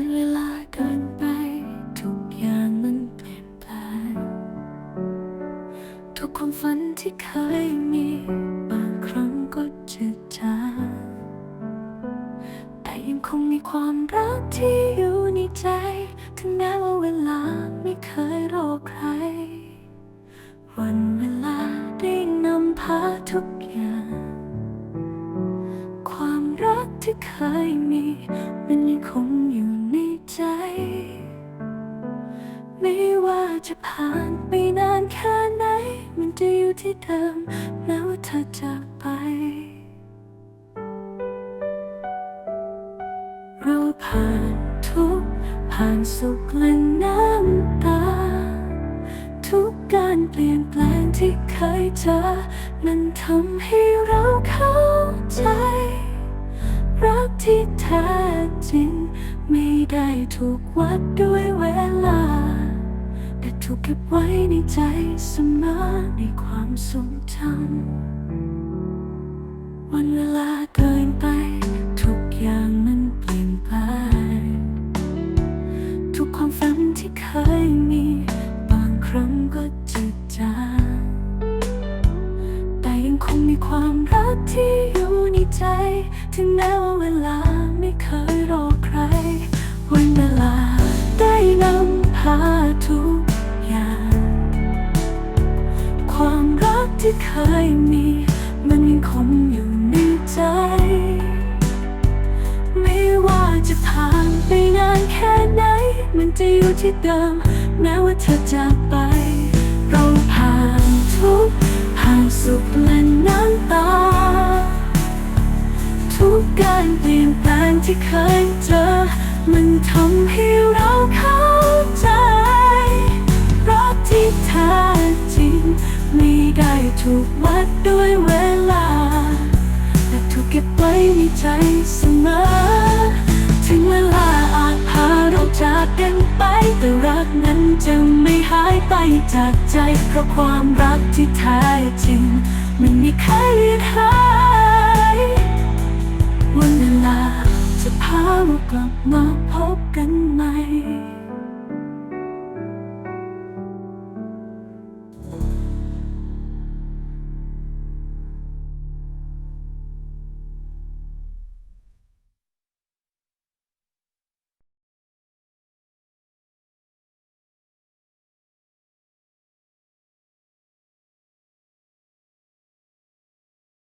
อนเวลาเดินไป ทุกอย่างมันเปลี่ยนแปลงทุกความฝันที่เคยมี บางครั้งก็จะจางแต่ยังคงมีความรักที่อยู่ในใจ ถึงแม้ว่าเวลาไม่เคยรอใคร วันเวลาได้นำพาทุกอย่างความรักที่เคยมี มันยังคงอยู่ จะผ่านไปนานแค่ไหน มันจะอยู่ที่เดิมแม้ว่าเธอจากไป เราผ่านทุกผ่านสุขและน้ำตา ทุกการเปลี่ยนแปลงที่เคยเจอมันทำให้เราเข้าใจ รักที่แท้จริง ไม่ได้ถูกวัดด้วยเวลา แต่ถูกเก็บไว้ในใจเสมอในความทรงจำวันเวลาเกินไป ทุกอย่างมันเปลี่ยนไปทุกความฝันที่เคยมี บางครั้งก็จืดจางแต่ยังคงมีความรักที่อยู่ในใจ ถึงแม้ว่าเวลาไม่เคยรอใคร ที่เคยมี มันยังคงอยู่ในใจ ไม่ว่าจะผ่านไปนานแค่ไหน มันจะอยู่ที่เดิม แม้ว่าเธอจากไป เราผ่านทุกผ่านสุขและน้ำตา ทุกการเปลี่ยนแปลงที่เคยเจอ มันทำ ถูกวัดด้วยเวลา แต่ถูกเก็บไว้ในใจเสมอ ถึงเวลาอาจพาเราจากกันไป แต่รักนั้นจะไม่หายไปจากใจ เพราะความรักที่แท้จริง มันม่เคยเลือนหายวันเวลาจะพาเรากลับมาพบ